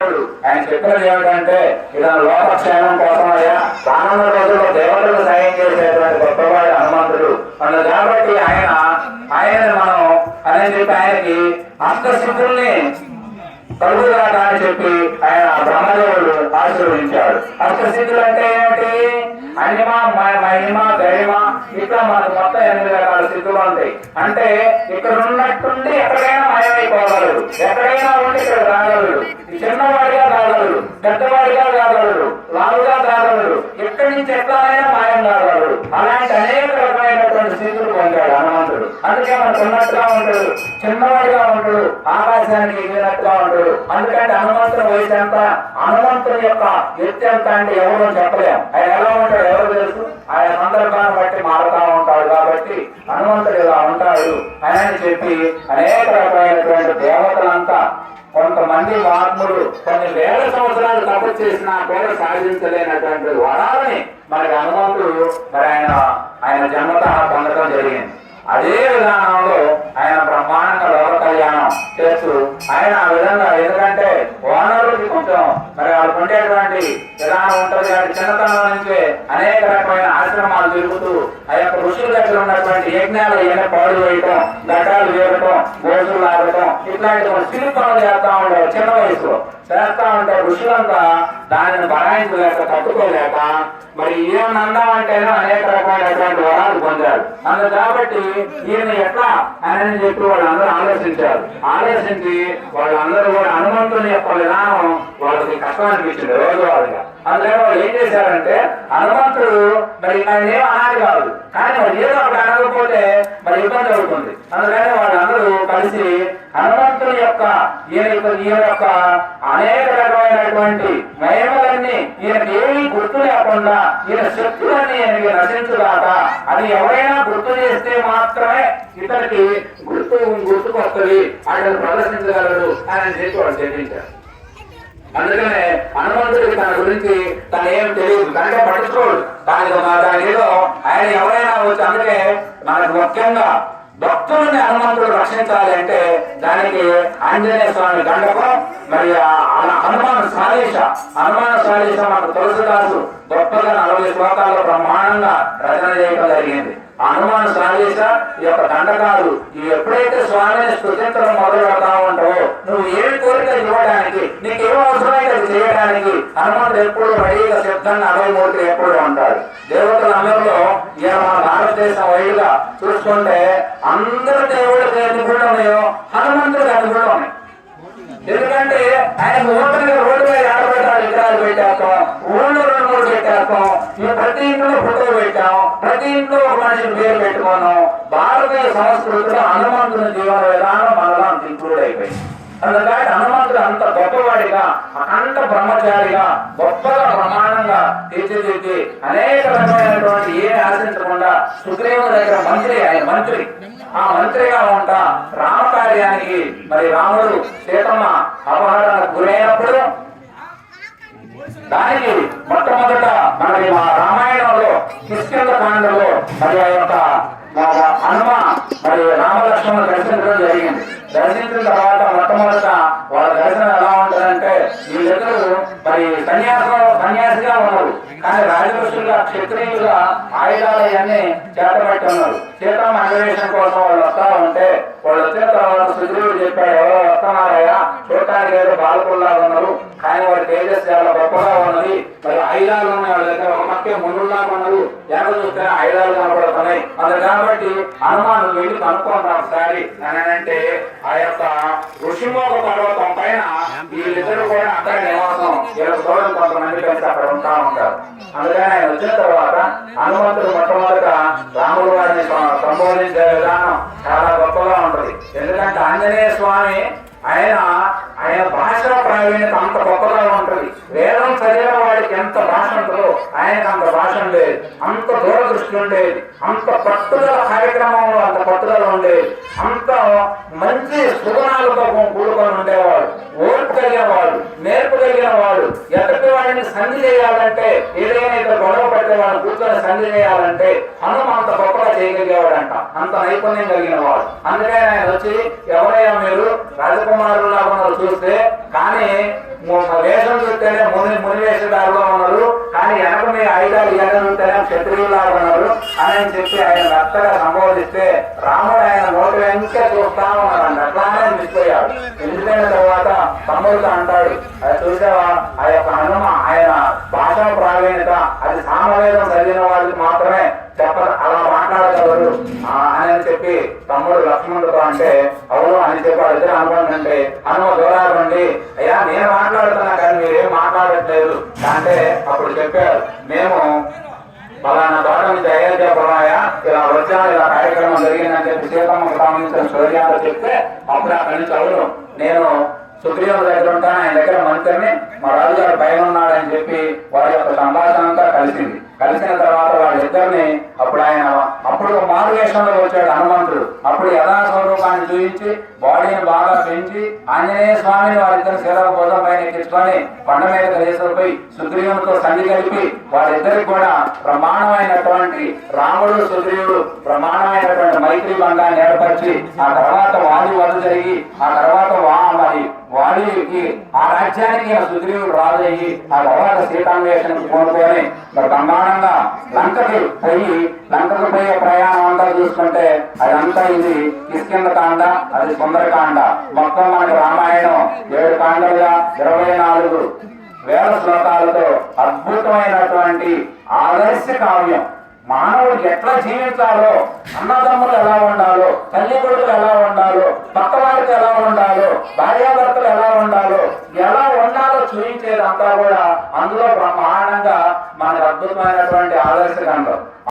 ఆయన చెప్పినది ఏమిటంటే ఇలా లోకక్షేమం కోసం అయ్యా రానున్న రోజుల్లో దేవతలకు సాయం చేసేటువంటి గొప్పవాడు హనుమంతుడు. అన్న కాబట్టి ఆయన ఆయన మనం అని చెప్పి ఆయనకి అష్టసిద్ధుల్ని కలుగుదాట అని చెప్పి ఆయన బ్రహ్మదేవుడు ఆశీర్వదించాడు. అష్టసిద్ధులు అంటే ఏమిటి? అనిమ మహిమ గరిమ ఇట్లా మనకు మొత్తం ఎనిమిది రకాల స్థితులు ఉంటాయి. అంటే ఇక్కడ ఉన్నట్టుండి ఎక్కడైనా మాయమైపోగలడు ఎక్కడైనా ఉండి ఇక్కడ రాగలడు. చిన్నవాడిగా రాగలడు. పెద్దవాడిగా రాగలడు. లావుగా రాగలడు. ఎక్కడి నుంచి ఎక్కడైనా మాయం కాగలడు అలాంటి అనేక రకమైనటువంటి స్థితులు పొందాడు హనుమంతుడు. అందుకే మనకు ఉన్నట్టుగా ఉంటాడు. చిన్నవాడిగా ఉంటాడు. ఆకాశానికి ఎగిరినట్టుగా ఉంటాడు. అందుకంటే హనుమంతుని వయసు ఎంత? హనుమంతుని యొక్క ఎత్తు ఎంత అంటే ఎవరు చెప్పలేము. ఆయన ఎలా ఉంటాడు ఎవరు తెలుసు. ఆయన సందర్భాన్ని బట్టి మారుతా ఉంటాడు కాబట్టి హనుమంతుడు ఇలా ఉంటాడు అని చెప్పి అనేక రకమైనటువంటి దేవతలంతా కొంతమంది మహాత్ములు కొన్ని వేల సంవత్సరాలు తపస్సు చేసినా కూడా సాధించలేనటువంటి వరాలని మనకి హనుమంతుడు మరి ఆయన ఆయన జన్మత పొందడం జరిగింది. అదే విధానంలో ఆయన బ్రహ్మాండంగా లోక కళ్యాణం చేస్తూ ఆయన ఆ విధంగా ఎందుకంటే మరి వాళ్ళు ఉండేటువంటి విధానం ఉంటుంది వాటి చిన్నతనం నుంచే అనేక రకమైన ఆశ్రమాలు తిరుగుతూ ఆ యొక్క ఋషుల దగ్గర ఉన్నటువంటి యజ్ఞాలు ఏమైనా పాడు వేయటం గడ్డాలు వేయటం గోసులు ఆడటం ఇట్లాంటి శిల్పాలు చేస్తా ఉండేవారు చిన్న వయసులో. చేస్తా ఉంటే ఋషులంతా దానిని బరాయించలేక తట్టుకోలేక మరి ఏమన్నా అంటేనే అనేక రకాలైనటువంటి వరాలు పొందారు. అందు కాబట్టి ఈయన ఎట్లా అని చెప్పి వాళ్ళందరూ ఆలోచించారు. ఆలోచించి వాళ్ళందరూ కూడా హనుమంతుని యొక్క విధానం వాళ్ళకి కష్టం అనిపించింది రోజువారీగా. అందులో వాళ్ళు ఏం చేశారంటే హనుమంతుడు మరి ఆయన ఏం అనాది కాదు కానీ వాళ్ళు ఏదో ఒకటి అనకపోతే మరి ఇబ్బంది అవుతుంది. అందుకని వాళ్ళందరూ కలిసి హనుమ యొక్క ఈయన యొక్క అనేక రకమైనటువంటి మహిమలన్నీ ఈయనకి ఏమీ గుర్తు లేకుండా ఈయన శక్తులన్నీ ఈయనకి నశించుగాక అది ఎవరైనా గుర్తు చేస్తే మాత్రమే ఇతనికి గుర్తు గుర్తుకొస్తుంది ఆయన ప్రదర్శించగలడు అని చెప్పి వాళ్ళు చెప్పించారు. అందుకనే హనుమంతుడికి తన గురించి తను ఏం తెలియదు. కనుక పట్టించుకోడు దానికి దాని ఏదో ఆయన ఎవరైనా వచ్చి అందుకే మనకు ముఖ్యంగా భక్తులని హనుమంతుడు రక్షించాలి అంటే దానికి ఆంజనేయ స్వామి గండకం మరి ఆ హనుమాన్ సాలేష హనుమాన్ సాలేష మనకు తులసిదాసు గొప్పగా నలభై శ్లోకాల్లో బ్రహ్మాండంగా రచన చేయడం జరిగింది. హనుమాన్ సాలేష ఈ యొక్క దండకాలు ఎప్పుడైతే స్వామిని స్థుతించడం మొదలు పెడతా ఉంటావో నువ్వు ఏం కోరిక ఇవ్వడానికి నీకేం అవసరమైతే అది చేయడానికి హనుమంతుడు ఎప్పుడు రెడీగా సిద్ధంగా అభయమూర్తి ఎప్పుడు ఉంటాడు. దేవతల అందరిలో ఇక మన భారతదేశం వైడుగా చూసుకుంటే అందరు దేవుడికి ఎన్ని ఉన్నాయో హనుమంతుడికి అన్ని ఎందుకంటే ఆయన ఓపెన్ రోడ్డు మీద ఆడబెట్టాలి విగ్రహాలు పెట్టాక ఊళ్ళో రెండు మూడు పెట్టాక ఇంట్లో పేరు పెట్టుకోను భారతీయ సంస్కృతిలో హనుమంతుని జీవన విధానం మనలో అంత ఇంక్లూడ్ అయిపోయింది. అందుకని హనుమంతుడు అంత గొప్పవాడిగా అఖండ బ్రహ్మచారిగా గొప్పగా ప్రమాణంగా తీర్చిదిద్ది అనేక రకమైనటువంటి ఏ ఆశించకుండా సుగ్రీవుని దగ్గర మంత్రి ఆయన మంత్రి. ఆ మంత్రిగా ఉంటా రామకార్యానికి మరి రాముడు సీతమ్మ అపహరణకు గురైనప్పుడు దానికి మొట్టమొదట మనకి మా రామాయణంలో కిష్కింద మరి ఆ యొక్క హనుమ మరి రామలక్ష్మణ దర్శించడం జరిగింది. దర్శించిన తర్వాత మొట్టమొదట వాళ్ళ దర్శనం ఎలా ఉంటుందంటే వీళ్ళిద్దరూ మరి సన్యాసం సన్యాసిగా ఉన్నారు. కానీ రాజఋషులుగా క్షత్రియులుగా ఆయుధాలు అవన్నీ ఉన్నారు. సీతమ్మ అన్వేషణ కోసం వాళ్ళు వస్తా ఉంటే వాళ్ళు వచ్చిన తర్వాత సుగ్రీవుడు చెప్పాడు ఎవరో వస్తున్నారయ్యా? చూడటానికి ఏదో బాలకుల్లాగా ఉన్నారు. కానీ వాడి తేజస్ చాలా గొప్పగా ఉన్నది. మరి ఆయుధాలు ఉన్నాయి వాళ్ళ దగ్గర ఒక పక్కే మునుల్లాగా ఎక్కడ చూస్తే ఆయుధాలు కనపడుతున్నాయి అది కాబట్టి హనుమాను వెళ్ళి కనుక్కుంటాం ఒకసారి. అని అంటే ఆ యొక్క ఋషిమోగ పర్వతం పైన వీళ్ళిద్దరు కూడా అక్కడ నివాసం. వీళ్ళకి చూడడం కొంతమంది కలిసి అక్కడ ఉంటా ఉంటారు. అందుకని ఆయన వచ్చిన తర్వాత హనుమంతుడు మొట్టమొదట రాముడు వారిని సంబోధించే విధానం చాలా గొప్పగా ఉంటది. ఎందుకంటే ఆంజనేయ స్వామి ఆయన ఆయన భాష ప్రావీణ్యత అంత గొప్పగా ఉంటుంది. వేదం చదివిన వాడికి ఎంత భాష ఉంటుందో ఆయనకు అంత భాష ఉండేది. అంత దూరదృష్టి ఉండేది. అంత పట్టుదల కార్యక్రమంలో అంత పట్టుదల ఉండేది. అంత మంచి సుగుణాలతో కూడుకొని ఉండేవాడు. ఓర్పు కలిగిన వాడు నేర్పు కలిగిన వాడు ఎదుటి వాడిని సంధి చేయాలంటే ఏదైనా ఇతర వాళ్ళు కూర్చొని సంధి చేయాలంటే హనుమ అంత గొప్పగా చేయగలిగేవాడంట. అంత నైపుణ్యం కలిగిన వాడు. అందుకే ఆయన వచ్చి ఎవరైనా మీరు? రాజకుమారులా ఉన్నారు చూస్తే కానీ వేషం చూస్తేనే ముని ముని వేషధారులో ఉన్నారు. కానీ వెనక మీ ఆయుధాలు ఎక్కడ చూస్తేనే ఉన్నారు. అని చెప్పి ఆయన మెత్తగా సంబోధిస్తే రాముడు ఆయన నోటి వెంకే చూస్తా ఉన్నాడు అట్లానే మిగిలిపోయాడు. వెళ్ళిపోయిన తర్వాత తమ్ముడితో అంటాడు. అది చూసావా? ఆ యొక్క హనుమ ఆయన భాషా ప్రావీణ్యత అది సామవేదం చదివిన వాళ్ళకి మాత్రమే చెప్ప అలా మాట్లాడగలరు. అని చెప్పి తమ్ముడు లక్ష్మణుడు అంటే అవును అని చెప్పి ఇద్దరు అనుకోండి హనుమ దూరాలు అయ్యా నేను మాట్లాడుతున్నా కానీ మీరేం మాట్లాడట్లేదు. అంటే అప్పుడు చెప్పారు మేము పలానా తోట తయారు చేయబోయా ఇలా వచ్చాను ఇలా కార్యక్రమం జరిగిందని చెప్పి సీతమ్మ సంబంధించిన సూర్యాలు చెప్తే అప్పుడు అక్కడి నుంచి అవును నేను సుగ్రీవుల దగ్గర ఉంటాను ఆయన దగ్గర మంత్రిని మా రాజుగారు పైన ఉన్నాడని చెప్పి వారి యొక్క సంభాషణ అంతా కలిసింది. కలిసిన తర్వాత వాళ్ళిద్దరిని అప్పుడు ఆయన అప్పుడు మారు వచ్చాడు హనుమంతుడు. అప్పుడు యథా స్వరూపాన్ని చూపించి బాడీని బాగా పెంచి ఆంజనేయ స్వామిని వారిద్దరు శిలా బోధం తెచ్చుకొని కొండ మీద తీసుకుపోయి సుగ్రీవునితో సంధి కలిపి వారిద్దరికి కూడా ప్రమాణమైనటువంటి రాముడు సుగ్రీవుడు ప్రమాణమైనటువంటి మైత్రి బంధాన్ని ఏర్పరిచి ఆ తర్వాత వాది వధ జరిగి ఆ తర్వాత వా ఆ రాజ్యానికి ఆ సుగ్రీవుడు రాజయ్యి ఆ తర్వాత సీతాన్వేషణకు కోరుకొని మరి బ్రహ్మాండంగా లంకకి పోయి లంకకు పోయే ప్రయాణం అంతా చూసుకుంటే అదంతా ఇది కిష్కింద కాండ అది సుందరకాండ. మొత్తం మనకి రామాయణం ఏడు కాండలుగా ఇరవై నాలుగు వేల శ్లోకాలతో అద్భుతమైనటువంటి ఆదర్శ కావ్యం. మానవుడు ఎట్లా జీవించాలో అన్నదమ్ములు